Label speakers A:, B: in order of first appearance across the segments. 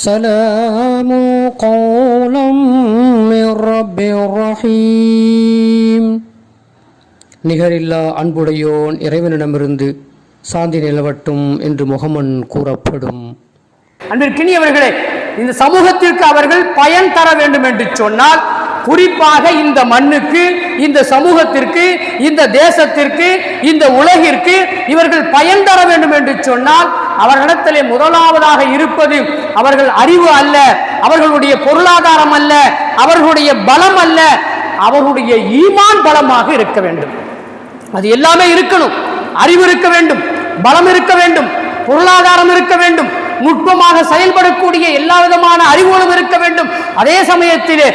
A: سلام قولا من رب رحيم நிகரில்லா அன்புடையோன் இறைவனிடமிருந்து சாந்தி நிலவட்டும் என்று முகமன் கூறப்படும்
B: அன்பிற்கினியவர்களே இந்த சமூகத்திற்கு அவர்கள் பயன் தர வேண்டும் என்று சொன்னால் குறிப்பாக இந்த மண்ணுக்கு இந்த சமூகத்திற்கு இந்த தேசத்திற்கு இந்த உலகிற்கு இவர்கள் பயன் தர வேண்டும் என்று சொன்னால் அவர்களிடத்திலே முதலாவதாக இருப்பது அவர்கள் அறிவு அல்ல அவர்களுடைய பொருளாதாரம் அல்ல அவர்களுடைய பலம் அல்ல அவர்களுடைய ஈமான் பலமாக இருக்க வேண்டும். அது எல்லாமே இருக்கணும். அறிவு இருக்க வேண்டும் பலம் இருக்க வேண்டும் பொருளாதாரம் இருக்க வேண்டும் நுட்பமாக செயல்படக்கூடிய எல்லா விதமான அறிவுகளும் இருக்க வேண்டும். அதே சமயத்திலே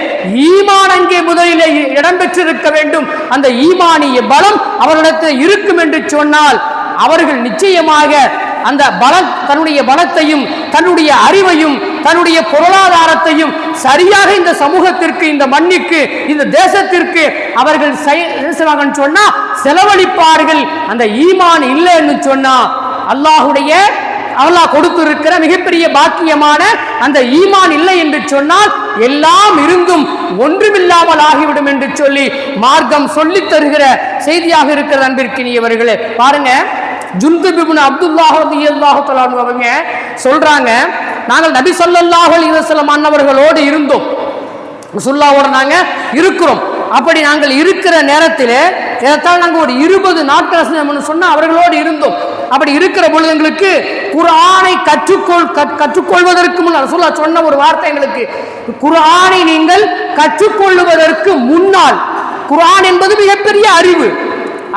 B: ஈமான் அங்கே முதலிலே இடம்பெற்றிருக்க வேண்டும். அந்த ஈமானிய பலம் அவர்களிடத்தில் இருக்கும் என்று சொன்னால் அவர்கள் நிச்சயமாக அந்த பல தன்னுடைய பலத்தையும் தன்னுடைய அறிவையும் தன்னுடைய பொருளாதாரத்தையும் சரியாக இந்த சமூகத்திற்கு இந்த மண்ணிற்கு இந்த தேசத்திற்கு அவர்கள் சொன்னா செலவழிப்பார்கள். அந்த ஈமான் இல்லைன்னு சொன்னா அல்லாஹுடைய அல்லாஹ் கொடுத்திருக்கிற மிகப்பெரிய பாக்கியமான அந்த ஈமான் இல்லை என்று சொன்னால் எல்லாம் இருந்தும் ஒன்றுமில்லாமல் ஆகிவிடும் என்று சொல்லி மார்க்கம் சொல்லித் தருகிற செய்தியாக இருக்கிற அன்பிற்கினியவர்களே. பாருங்க ஜுந்துபிபுன் அப்துல்லாஹ் ரலியல்லாஹு அவங்க சொல்றாங்க நாங்கள் நபி ஸல்லல்லாஹு அலைஹி அன்னவர்களோடு இருந்தோம். சுல்லாவோட நாங்கள் இருக்கிறோம். அப்படி நாங்கள் இருக்கிற நேரத்தில் ஏதாவது நாங்கள் ஒரு இருபது நாட்கள் சொன்னால் அவர்களோடு இருந்தோம். அப்படி இருக்கிற பொழுது எங்களுக்கு குரானை கற்றுக்கொள் கற்றுக்கொள்வதற்கு முன் சொல்ல சொன்ன ஒரு வார்த்தை எங்களுக்கு குர்ஆனை நீங்கள் கற்றுக்கொள்வதற்கு முன்னால் குரான் என்பது மிகப்பெரிய அறிவு.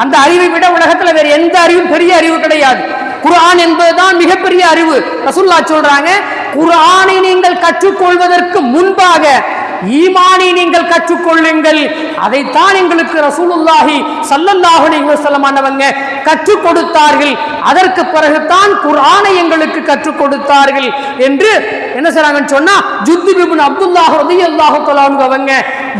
B: அந்த அறிவை விட உலகத்துல வேற எந்த அறிவும் பெரிய அறிவு கிடையாது. குர்ஆன் என்பதுதான் மிகப்பெரிய அறிவு. ரசுல்லா சொல்றாங்க குரானை நீங்கள் கற்றுக்கொள்வதற்கு முன்பாக ஈமானை நீங்கள் கற்றுக்கொள்ளுங்கள். அதைத்தான் எங்களுக்கு ரசூலுல்லாஹி ஸல்லல்லாஹு அலைஹி கற்றுக் கொடுத்தார்கள். அதற்கு பிறகுதான் குரானை எங்களுக்கு கற்றுக் கொடுத்தார்கள் என்று என்ன செய்றாங்கன்னு சொன்னா ஜுத்தி பிபின் அப்துல்லாஹ் ரலியல்லாஹு தஆலா அவங்க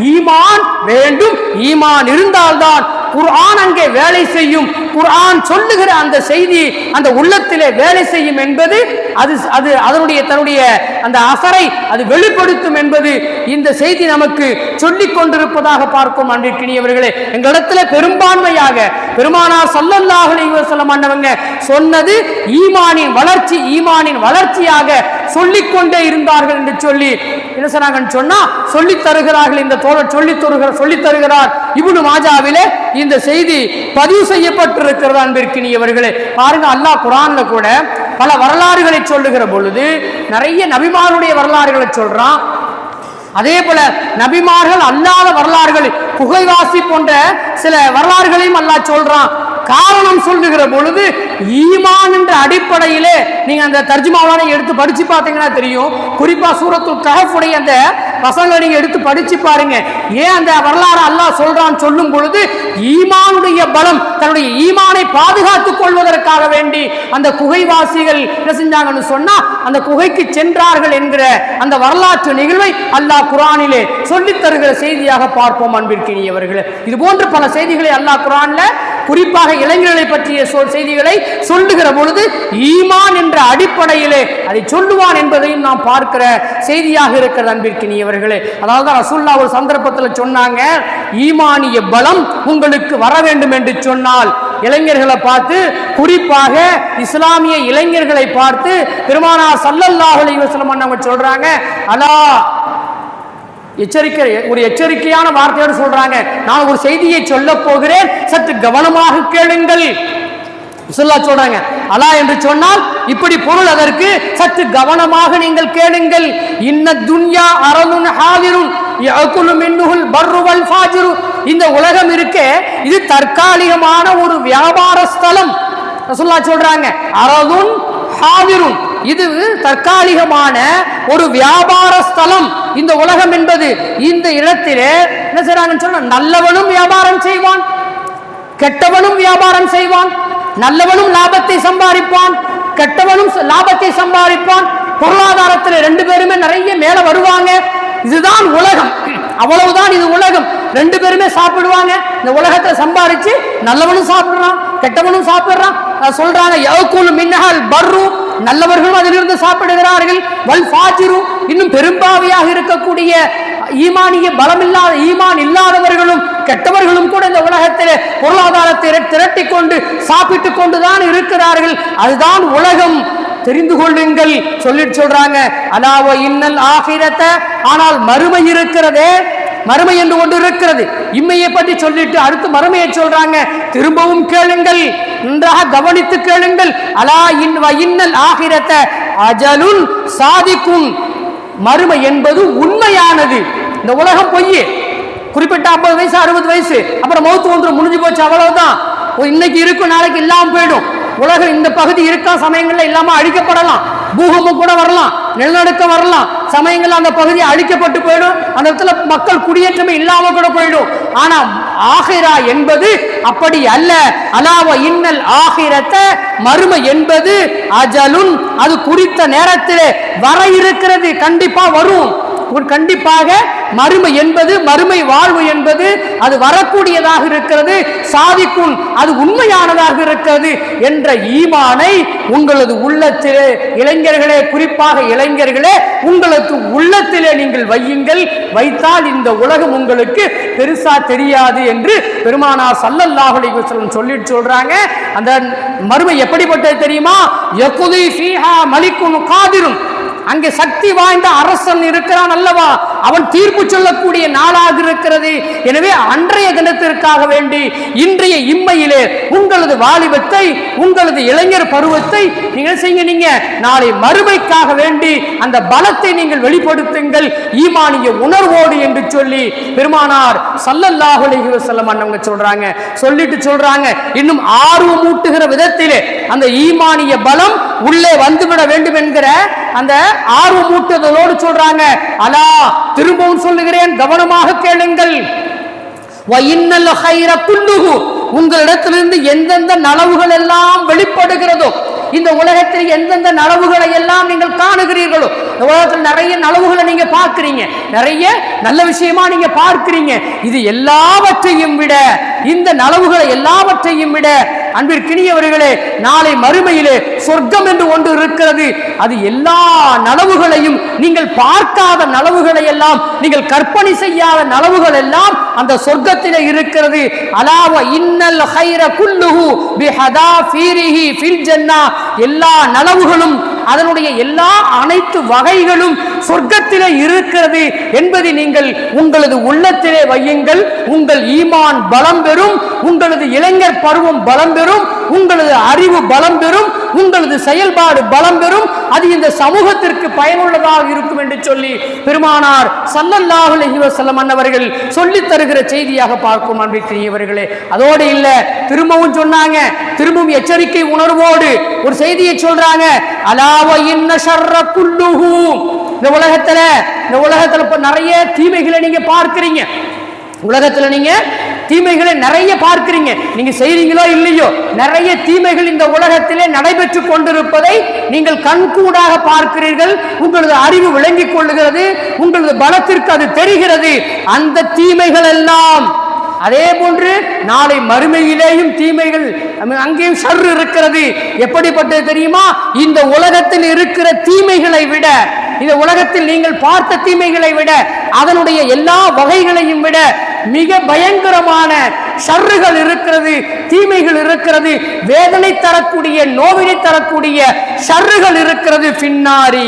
B: ஈமான் வேண்டும். ஈமான் இருந்தால்தான் குர்ஆன் அங்கே வேலை செய்யும். குர்ஆன் சொல்லுகிற அந்த செய்தி அந்த உள்ளத்திலே வேலை செய்யும் என்பது அது அது அதனுடைய தன்னுடைய அந்த அசரை அது வெளிப்படுத்தும் என்பது இந்த செய்தி நமக்கு சொல்லிக் கொண்டிருப்பதாக பார்க்கும் அன்றைக்கினியவர்களே எங்களிடத்துல பெரும்பான்மையாக பெருமானார் ஸல்லல்லாஹு அலைஹி வஸல்லம் அண்ணவங்க சொன்னது ஈமானின் வளர்ச்சி ஈமானின் வளர்ச்சியாக சொல்லிக்கொண்டே இருந்தார்கள் என்று சொல்லி என்ன சொன்னாங்கன்னு சொன்னா சொல்லித் தருகிறார்கள் இந்த தோழர் சொல்லித் தருகிற சொல்லித் தருகிறார். இவனு மாஜாவிலே இந்த செய்தி பதிவு செய்யப்பட்டிருக்கிறது அன்பிற்கினியவர்களே பாருங்க அல்லாஹ் குரான்ல கூட பல வரலாறுகளை சொல்லுகிற பொழுது நிறைய நபிமாருடைய வரலாறுகளை சொல்றான். அதே போல நபிமார்கள் அல்லாத வரலாறுகள் புகைவாசி போன்ற சில வரலாறுகளையும் அல்லாஹ் சொல்றான். காரணம் சொல்லுகிற பொழுது ஈமான் என்ற அடிப்படையிலே நீங்க அந்த தர்ஜுமாவான எடுத்து படிச்சு பார்த்தீங்கன்னா தெரியும். குறிப்பா சூரத்துல் கஹஃபுடைய அந்த வசங்களை நீங்க எடுத்து படிச்சு பாருங்க. ஏன் அந்த வரலாறு அல்லாஹ் சொல்றான்னு சொல்லும் பொழுது ஈமானுடைய பலம் தன்னுடைய ஈமானை பாதுகாத்துக் கொள்வதற்காக வேண்டி அந்த குகைவாசிகள் என்ன செஞ்சாங்கன்னு சொன்னா அந்த குகைக்கு சென்றார்கள் என்கிற அந்த வரலாற்று நிகழ்வை அல்லாஹ் குரானிலே சொல்லித் தருகிற செய்தியாக பார்ப்போம் அன்பிற்கினியவர்களே. இது போன்ற பல செய்திகளை அல்லாஹ் குரான்ல குறிப்பாக இளைஞர்களை பற்றிய சொல் செய்திகளை சொல்லுகிற பொழுது ஈமான் என்ற அடிப்படையிலே அதை சொல்லுவான் என்பதையும் நாம் பார்க்கிற செய்தியாக இருக்கிறது அன்பிற்கினியவர்களே அதாவது தான் ரசூல்லா ஒரு சந்தர்ப்பத்தில் சொன்னாங்க ஈமானிய பலம் உங்களுக்கு வர வேண்டும் என்று சொன்னால் இளைஞர்களை பார்த்து குறிப்பாக இஸ்லாமிய இளைஞர்களை பார்த்து பெருமானார் ஸல்லல்லாஹு அலைஹி வஸல்லம் அவங்க சொல்றாங்க அலா எச்சரிக்கை ஒரு எச்சரிக்கையான வார்த்தையோடு சொல்றாங்க. நான் ஒரு செய்தியை சொல்ல போகிறேன். சற்று கவனமாக கேளுங்கள். சொல்லா சொல்றாங்க அலா என்று சொன்னால் இப்படி பொருள் அதற்கு சற்று கவனமாக நீங்கள் கேளுங்கள். இன்ன துன்யா அரலுன் ஹாதிருன் பர்ருவல் ஃபாஜிரு. இந்த உலகம் இருக்க இது தற்காலிகமான ஒரு வியாபார ஸ்தலம். சொல்லா சொல்றாங்க அரதுன் ஹாதிருன். இது தற்காலிகமான ஒரு வியாபார ஸ்தலம். இந்த உலகம் என்பது இந்த இடத்திலே என்ன செய்றாங்கன்னு சொன்னா நல்லவனும் வியாபாரம் செய்வான் கெட்டவனும் வியாபாரம் செய்வான் நல்லவனும் லாபத்தை சம்பாதிப்பான் கெட்டவனும் லாபத்தை சம்பாதிப்பான். பொருளாதாரத்தில் ரெண்டு பேருமே நிறைய மேல வருவாங்க. இதுதான் உலகம். அவ்வளவுதான் இது உலகம். ரெண்டு பேருமே சாப்பிடுவாங்க. இந்த உலகத்தை சம்பாதிச்சு நல்லவனும் சாப்பிடுறான் கெட்டவனும் சாப்பிடுறான். சொல்றாங்க யகுல் மின்னஹல் பர்ரு. நல்லவர்களும் அதிலிருந்து சாப்பிடுகிறார்கள். வல் ஃபாஜிரு இன்னும் பெரும்பாவியாக இருக்கக்கூடிய ஈமானிய பலமில்லாத ஈமான் இல்லாதவர்களும் கெட்டவர்களும் கூட இந்த உலகத்திலே பொருளாதாரத்தை திரட்டி கொண்டு சாப்பிட்டு கொண்டுதான் இருக்கிறார்கள். அதுதான் உலகம். தெரிந்து கொள்ளுங்கள். சொல்லி சொல்றாங்க அலாவ இன்னல் ஆகிரத்தை ஆனால் மறுமை இருக்கிறதே மறுமை என்று ஒன்று இருக்கிறது. இம்மையை பற்றி சொல்லிட்டு அடுத்து மறுமையை சொல்றாங்க. திரும்பவும் கேளுங்கள். நன்றாக கவனித்து கேளுங்கள். அலா இன் இன்னல் ஆகிரத்த அஜலுன் சாதிக்கும். மறுமை என்பது உண்மையானது. இந்த உலகம் பொய். குறிப்பிட்ட ஐம்பது வயசு அறுபது வயசு. அப்புறம் மௌத்து ஒன்று முடிஞ்சு போச்சு அவ்வளவுதான். ஓ, இன்னைக்கு இருக்கும் நாளைக்கு இல்லாமல் போயிடும். உலகம் இந்த பகுதி இருக்கா? சமயங்கள்ல இல்லாம அழிக்கப்படலாம். பூகம்பம் கூட வரலாம். நிலநடுக்கம் வரலாம். சமயங்கள்ல அந்த பகுதி அழிக்கப்பட்டு போயிடும். அந்த இடத்துல மக்கள் குடியேற்றமே இல்லாம கூட போயிடும். ஆனா ஆகிரா என்பது அப்படி அல்ல. அலாவ இன்னல் ஆகிரத்த மறுமை என்பது அஜலுன். அது குறித்த நேரத்தில் வர இருக்கிறது கண்டிப்பா வரும். உன் கண்டிப்பாக மறுமை என்பது மறுமை வாழ்வு என்பது அது வரக்கூடியதாக இருக்கிறது சாதிக்கும் அது உண்மையானதாக இருக்கிறது என்ற ஈமானை உங்களது உள்ளத்திலே இளைஞர்களே குறிப்பாக இளைஞர்களே உங்களுக்கு உள்ளத்திலே நீங்கள் வையுங்கள். வைத்தால் இந்த உலகம் உங்களுக்கு பெருசா தெரியாது என்று பெருமானா சல்லல்லாஹுலி அலைஹி சொல்லிட்டு சொல்றாங்க. அந்த மறுமை எப்படிப்பட்டது தெரியுமா? யகுதி ஃபீஹா காதிரும் அங்கே சக்தி வாய்ந்த அரசன் இருக்கிறான் அல்லவா? அவன் தீர்ப்பு சொல்லக்கூடிய நாளாக இருக்கிறது. எனவே அன்றைய தினத்திற்காக வேண்டி இன்றைய இம்மையிலே உங்களது வாலிபத்தை உங்களது இளைஞர் பருவத்தை நீங்கள் செய்யுங்க நீங்க? நாளை மறுமைக்காக வேண்டி அந்த பலத்தை நீங்கள் வெளிப்படுத்துங்கள். ஈமானிய உணர்வோடு என்று சொல்லி பெருமானார் சல்லல்லாஹு அலைஹி வஸல்லம் அண்ணவங்க சொல்றாங்க. சொல்லிட்டு சொல்றாங்க. இன்னும் ஆர்வம் ஊட்டுகிற விதத்திலே அந்த ஈமானிய பலம் உள்ளே வந்துவிட வேண்டும் என்கிற அந்த ஆர்வம் ஊட்டுதலோடு சொல்றாங்க. அலா திரும்பவும் சொல்லுகிறேன் கவனமாக கேளுங்கள். ஹைர உங்களிடத்திலிருந்து எந்தெந்த நலவுகள் எல்லாம் வெளிப்படுகிறதோ இந்த உலகத்தில் எந்தெந்த நலவுகளை எல்லாம் நீங்கள் காணுகிறீர்களோ இந்த உலகத்தில் நிறைய நலவுகளை நீங்க பார்க்குறீங்க. நிறைய நல்ல விஷயமா நீங்க பார்க்கிறீங்க. இது எல்லாவற்றையும் விட இந்த நலவுகளை எல்லாவற்றையும் விட அன்பிற்கினியவர்களே நாளை மறுமையிலே சொர்க்கம் என்று ஒன்று இருக்கிறது. அது எல்லா நலவுகளையும் நீங்கள் பார்க்காத நலவுகளை எல்லாம் நீங்கள் கற்பனை செய்யாத நலவுகள் எல்லாம் அந்த சொர்க்கத்திலே இருக்கிறது. அலாவ இன்னல் ஹைர குல்லுஹு பிஹதா ஃபீரிஹி ஃபில் ஜன்னா. எல்லா நலவுகளும் அதனுடைய எல்லா அனைத்து வகைகளும் சொர்க்கத்திலே இருக்கிறது என்பதை நீங்கள் உங்களது உள்ளத்திலே வையுங்கள். உங்கள் ஈமான் பலம் பெறும். உங்களது இளைஞர் பருவம் பலம் பெறும். உங்களது அறிவு பலம் பெறும் உங்களது செயல்பாடு பலம் பெறும் அது இந்த சமூகத்திற்கு பயனுள்ளதாக இருக்கும் என்று சொல்லி பெருமானார் சல்லல்லாஹு அலைஹி அன்னவர்கள் சொல்லித் தருகிற செய்தியாக பார்க்கும் அன்பிற்குரியவர்களே. அதோடு இல்ல திரும்பவும் சொன்னாங்க திரும்பவும் எச்சரிக்கை உணர்வோடு ஒரு செய்தியை சொல்றாங்க. அலாவ இன்ன ஷர்ர குல்லுஹு. இந்த உலகத்துல இந்த உலகத்துல நிறைய தீமைகளை நீங்க பார்க்கிறீங்க. உலகத்துல நீங்க தீமைகளை நிறைய பார்க்கிறீங்க. நீங்க செய்றீங்களோ இல்லையோ நிறைய தீமைகள் இந்த உலகத்திலே நடைபெற்று கொண்டிருப்பதை நீங்கள் கண்கூடாக பார்க்கிறீர்கள். உங்களது அறிவு விளங்கிக் கொள்ளுகிறது. உங்களது பலத்திற்கு அது தெரிகிறது. அந்த தீமைகள் எல்லாம் அதே போன்று நாளை மறுமையிலேயும் தீமைகள் அங்கேயும் ஷர் இருக்கிறது. எப்படிப்பட்டது தெரியுமா? இந்த உலகத்தில் இருக்கிற தீமைகளை விட இந்த உலகத்தில் நீங்கள் பார்த்த தீமைகளை விட அதனுடைய எல்லா வகைகளையும் விட மிக பயங்கரமான ஷர்றுகள் இருக்கிறது தீமைகள் இருக்கிறது வேதனை தரக்கூடிய நோவினை தரக்கூடிய ஷர்றுகள் இருக்கிறது. பின்னாரி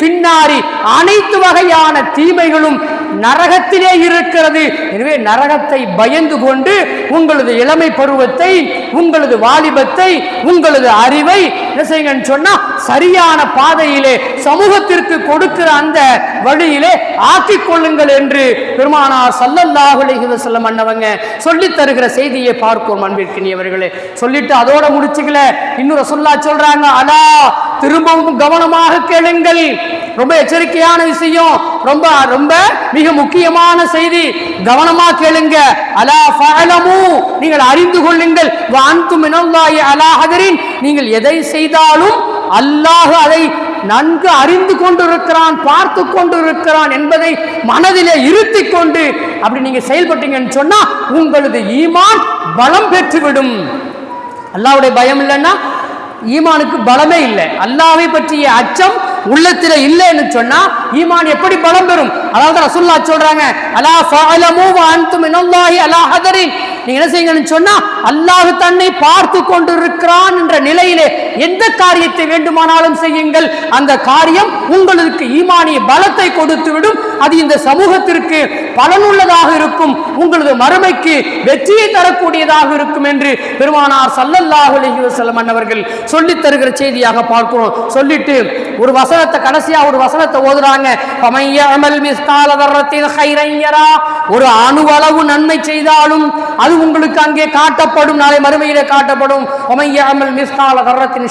B: பின்னாரி அனைத்து வகையான தீமைகளும் நரகத்திலே இருக்கிறது. எனவே நரகத்தை பயந்து கொண்டு உங்களது இளமை பருவத்தை உங்களது வாலிபத்தை உங்களது அறிவை என்ன செய்யுங்கன்னு சொன்னா சரியான பாதையிலே சமூகத்திற்கு கொடுக்கிற அந்த வழியிலே ஆக்கிக் கொள்ளுங்கள் என்று பெருமானார் சல்லல்லாஹு அலைஹி வஸல்லம் அண்ணவங்க சொல்லி தருகிற செய்தியை பார்ப்போம் அன்பிற்கினியவர்களே. சொல்லிட்டு அதோட முடிச்சுக்கல. இன்னொரு சொல்லா சொல்றாங்க அலா திரும்பவும் கவனமாக கேளுங்கள். ரொம்ப எச்சரிக்கையான விஷயம். ரொம்ப ரொம்ப மிக முக்கியமான செய்தி. கவனமா கேளுங்க. அலா ஃபஅலமு. நீங்கள் அறிந்து கொள்ளுங்கள். வ மினல்லாஹி அலா ஹதரின். நீங்கள் எதை செய்தாலும் அல்லாஹ் அதை நன்கு அறிந்து கொண்டிருக்கிறான் பார்த்து கொண்டிருக்கிறான் என்பதை மனதிலே இருத்திக் கொண்டு அப்படி நீங்க செயல்பட்டீங்கன்னு சொன்னா உங்களது ஈமான் பலம் பெற்றுவிடும். அல்லாவுடைய பயம் இல்லைன்னா ஈமானுக்கு பலமே இல்லை. அல்லாவை பற்றிய அச்சம் உள்ளத்துல இல்லைன்னு சொன்னா ஈமான் எப்படி பலம் பெறும்? அதாவது ரசுல்லா சொல்றாங்க அலா ஃபஅலமு வ அன்தும் மினல்லாஹி அலா ஹதரின். நீங்க என்ன செய்யுங்கன்னு சொன்னா அல்லாஹ் தன்னை பார்த்து கொண்டிருக்கிறான் என்ற நிலையிலே எந்த காரியத்தை வேண்டுமானாலும் செய்யுங்கள். அந்த காரியம் உங்களுக்கு ஈமானிய பலத்தை கொடுத்து விடும் அது இந்த சமூகத்திற்கு பலனுள்ளதாக இருக்கும். உங்களது மறுமைக்கு வெற்றியை தரக்கூடியதாக இருக்கும் என்று பெருமானார் சல்லல்லாஹு அலைஹி வஸல்லம் அன்னவர்கள் சொல்லி தருகிற செய்தியாக பார்க்கிறோம். சொல்லிட்டு ஒரு வசனத்தை கடைசியா ஒரு வசனத்தை ஓதுறாங்க. "ஃபமன் ஒரு அணுவளவு நன்மை செய்தாலும் அது உங்களுக்கு அங்கே காட்டப்படும் நாளை மறுமையிலே காட்டப்படும். அமையாமல் யஅமல் மிஸ்கால தர்ரத்தின்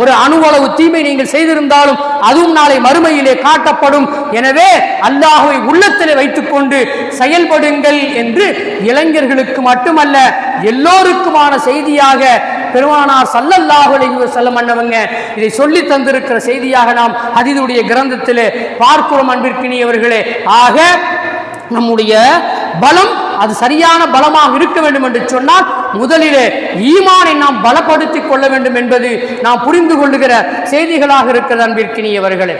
B: ஒரு அணுவளவு தீமை நீங்கள் செய்திருந்தாலும் அதுவும் நாளை மறுமையிலே காட்டப்படும். எனவே அல்லாஹுவை உள்ளத்திலே வைத்துக்கொண்டு செயல்படுங்கள் என்று இளைஞர்களுக்கு மட்டுமல்ல எல்லோருக்குமான செய்தியாக பெருமானார் சல்லல்லாஹு அலைஹி வஸல்லம் அன்னவங்க இதை சொல்லி தந்திருக்கிற செய்தியாக நாம் அதிதுடைய கிரந்தத்திலே பார்க்கிறோம் அன்பிற்கினியவர்களே. ஆக நம்முடைய பலம் அது சரியான பலமாக இருக்க வேண்டும் என்று சொன்னால் முதலிலே ஈமானை நாம் பலப்படுத்திக் கொள்ள வேண்டும் என்பது நாம் புரிந்து கொள்ளுகிற செய்திகளாக இருக்கிறது அன்பிற்கினியவர்களே.